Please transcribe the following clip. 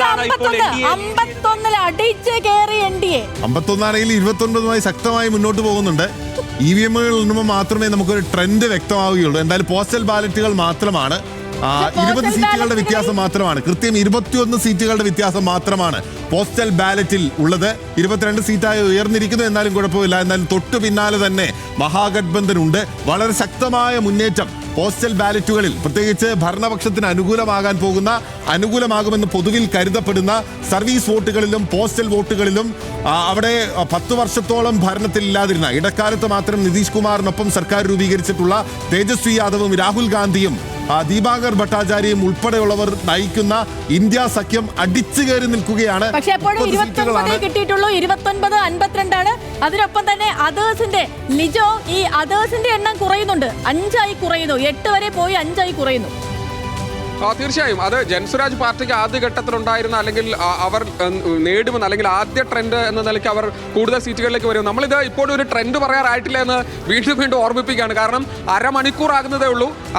സീറ്റുകളാണ് ഇപ്പോൾ N D A അമ്പത്തൊന്നിൽ അടിച്ച് കയറി എൻ ഡി എ അമ്പത്തൊന്നാണെങ്കിൽ ഇരുപത്തി ശക്തമായി മുന്നോട്ട് പോകുന്നുണ്ട്. ഇ വി എമ്മുകൾ മാത്രമേ മാത്രമേ നമുക്കൊരു ട്രെൻഡ് വ്യക്തമാവുകയുള്ളൂ. എന്തായാലും പോസ്റ്റൽ ബാലറ്റുകൾ മാത്രമാണ്. ഇരുപത് സീറ്റുകളുടെ വ്യത്യാസം മാത്രമാണ്. കൃത്യം ഇരുപത്തിയൊന്ന് സീറ്റുകളുടെ വ്യത്യാസം മാത്രമാണ് പോസ്റ്റൽ ബാലറ്റിൽ ഉള്ളത്. ഇരുപത്തിരണ്ട് സീറ്റായി ഉയർന്നിരിക്കുന്നു എന്നാലും കുഴപ്പമില്ല. എന്നാലും തൊട്ടു പിന്നാലെ തന്നെ മഹാഗഡ്ബന്ധൻ ഉണ്ട് വളരെ ശക്തമായ മുന്നേറ്റം പോസ്റ്റൽ ബാലറ്റുകളിൽ പ്രത്യേകിച്ച് ഭരണപക്ഷത്തിന് അനുകൂലമാകാൻ പോകുന്ന അനുകൂലമാകുമെന്ന് പൊതുവിൽ കരുതപ്പെടുന്ന സർവീസ് വോട്ടുകളിലും പോസ്റ്റൽ വോട്ടുകളിലും അവിടെ പത്തു പത്ത് വർഷത്തോളം ഭരണത്തിൽ ഇല്ലാതിരുന്ന ഇടക്കാലത്ത് മാത്രം നിതീഷ് കുമാറിനൊപ്പം സർക്കാർ രൂപീകരിച്ചിട്ടുള്ള തേജസ്വി യാദവും രാഹുൽ ഗാന്ധിയും ആ, ദീപാങ്കർ ഭട്ടാചാര്യയും ഉൾപ്പെടെയുള്ളവർ നയിക്കുന്ന ഇന്ത്യ സഖ്യം അടിച്ചു കയറി നിൽക്കുകയാണ് പക്ഷേ എപ്പോഴും ഇരുപത്തൊൻപതേ കിട്ടിയിട്ടുള്ളൂ. ഇരുപത്തൊൻപത് അൻപത്തിരണ്ടാണ്. അതിനൊപ്പം തന്നെ അതേഴ്സിന്റെ ലിജോ ഈ അതേഴ്സിന്റെ എണ്ണം കുറയുന്നുണ്ട്. അഞ്ചായി കുറയുന്നു. എട്ട് വരെ പോയി അഞ്ചായി കുറയുന്നു. ആ, തീർച്ചയായും. അത് ജൻസുരാജ് പാർട്ടിക്ക് ആദ്യ ഘട്ടത്തിലുണ്ടായിരുന്ന അല്ലെങ്കിൽ അവർ നേടുമെന്ന് അല്ലെങ്കിൽ ആദ്യ ട്രെൻഡ് എന്ന നിലയ്ക്ക് അവർ കൂടുതൽ സീറ്റുകളിലേക്ക് വരും നമ്മളിത് ഇപ്പോഴും ഒരു ട്രെൻഡ് പറയാറായിട്ടില്ല എന്ന് വീണ്ടും വീണ്ടും ഓർമ്മിപ്പിക്കുകയാണ്. കാരണം അരമണിക്കൂർ ആകുന്നതേ ഉള്ളൂ. അത്